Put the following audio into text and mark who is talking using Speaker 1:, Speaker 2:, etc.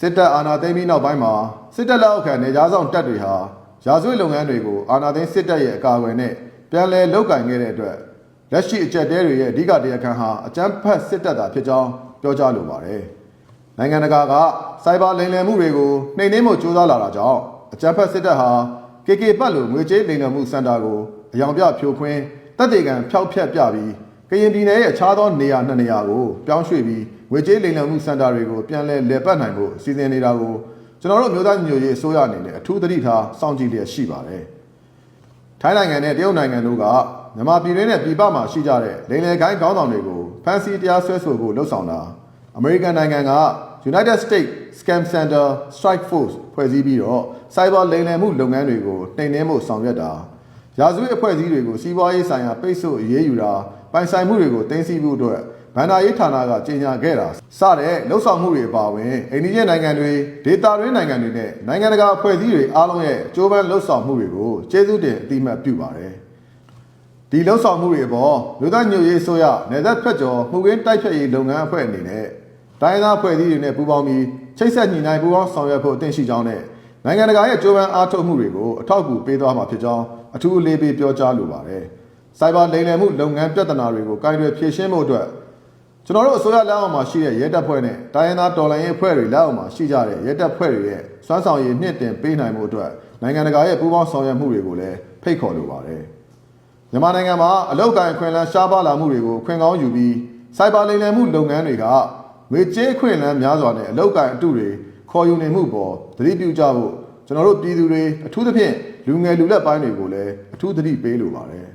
Speaker 1: စစ်တပ်အာဏာသိမ်းပြီးနောက်ပိုင်းမှာစစ်တပ်လက်အောက်ခံနေကြားဆောင်တပ်တွေဟာရာဇဝတ်လုပ်ငန်းတွေကိုအာဏာသိမ်းစစ်တပ်ရဲ့အကာအကွယ်နဲ့ပြန်လည်လုပ်ကင်ခဲ့တဲ့အတွက်လက်ရှိအကြက်တဲတွေရဲ့အဓိကတရားခံဟာအကြမ်းဖက်စစ်တပ်သာဖြစ်ကြောင်းပြောကြားလိုပါတယ်။နိုင်ငံတကာကစိုက်ဘာလိမ်လည်မှုတွေကိုနှိမ်နင်းမှုကြိုးစားလာတာကြောင့်အကြမ်းဖက်စစ်တပ်ဟာ KK ပတ်လိုငွေကြေးလိမ်လည်မှုစင်တာကိုအယောင်ပြဖြိုခွင်းတပ်တေကံဖျောက်ဖျက်ပြပြီး ကရင်ပြည်နယ်ရဲ့အခြားသောနေရာနှစ်နေရာကိုပြောင်းရွှေ့ပြီးငွေကြေးလိမ်လည်မှုစင်တာတွေကိုပြန်လည်လည်ပတ်နိုင်ဖို့စီစဉ်နေတာကိုကျွန်တော်တို့မျိုးသားညီညွတ်ရေးအစိုးရအနေနဲ့အထူးသတိထားစောင့်ကြည့်လျက်ရှိပါတယ်။ထိုင်းနိုင်ငံနဲ့တရုတ်နိုင်ငံတို့ကမြန်မာပြည်တွင်းနဲ့ပြည်ပမှာရှိကြတဲ့လိမ်လည်ခိုင်းခေါင်းဆောင်တွေကိုဖမ်းဆီးတရားစွဲဆိုဖို့လှုံ့ဆော်တာအမေရိကန်နိုင်ငံက United States Scam Center Strike Force ဖွဲ့စည်းပြီးတော့ Cyber လိမ်လည်မှုလုပ်ငန်းတွေကိုနှိမ်နင်းမှုဆောင်ရွက်တာ ရာဇဝတ်အဖွဲ့အစည်းတွေကိုစီးပွားရေးဆိုင်ရာပိတ်ဆို့အရေးယူတာပိုင်ဆိုင်မှုတွေကိုတင်စီမှုအတွက်ဗန္ဒာရေးဌာနကကြေညာခဲ့တာစတဲ့လှုပ်ဆောင်မှုတွေအပါအဝင်အိန္ဒိယနိုင်ငံတွေဒေသတွင်းနိုင်ငံတွေနဲ့နိုင်ငံတကာအဖွဲ့အစည်းတွေအားလုံးရဲ့ကြိုးပမ်းလှုပ်ဆောင်မှုတွေကိုကျေးဇူးတင်အတိအမှတ်ပြုပါတယ်ဒီလှုပ်ဆောင်မှုတွေအပေါ်လူသားညွတ်ရေးဆိုရနယ်သက်ဖက်ကျော်မှုကင်းတိုက်ဖြတ်ရေးလုပ်ငန်းအဖွဲ့အနေနဲ့တိုင်းသားအဖွဲ့အစည်းတွေနဲ့ပူးပေါင်းပြီးချိတ်ဆက်ညီနိုင်ပူးပေါင်းဆောင်ရွက်ဖို့အသင့်ရှိကြောင်းနဲ့နိုင်ငံတကာရဲ့ကြိုးပမ်းအားထုတ်မှုတွေကိုအထောက်အကူပေးသွားမှာဖြစ်ကြောင်း အထူးအလေးပေးပြောကြားလိုပါတယ်။စိုက်ဘာလိမ်လည်မှုလုပ်ငန်းပြဿနာတွေကိုကိုင်တွယ်ဖြေရှင်းဖို့အတွက်ကျွန်တော်တို့အစိုးရလက်အောက်မှာရှိတဲ့ရဲတပ်ဖွဲ့နဲ့တိုင်းရင်းသားတော်လှန်ရေးအဖွဲ့တွေလက်အောက်မှာရှိကြတဲ့ရဲတပ်ဖွဲ့တွေရဲ့စွမ်းဆောင်ရည်မြင့်တင်ပေးနိုင်မှုအတွက်နိုင်ငံတကာရဲ့ပူးပေါင်းဆောင်ရွက်မှုတွေကိုလည်းဖိတ်ခေါ်လိုပါတယ်။မြန်မာနိုင်ငံမှာအလောက်ကိုင်ခွင့်လန်းရှားပါလာမှုတွေကိုခွင့်ကောင်းယူပြီးစိုက်ဘာလိမ်လည်မှုလုပ်ငန်းတွေကငွေကြေးခွင့်လန်းများစွာနဲ့အလောက်ကိုင်အတုတွေခေါ်ယူနေမှုပေါ်သတိပြုကြဖို့ ကျွန်တော်တို့ပြည်သူတွေအထူးသဖြင့်လူငယ်လူလက်ပိုင်းတွေကိုလည်းအထူးသတိပေးလိုပါတယ်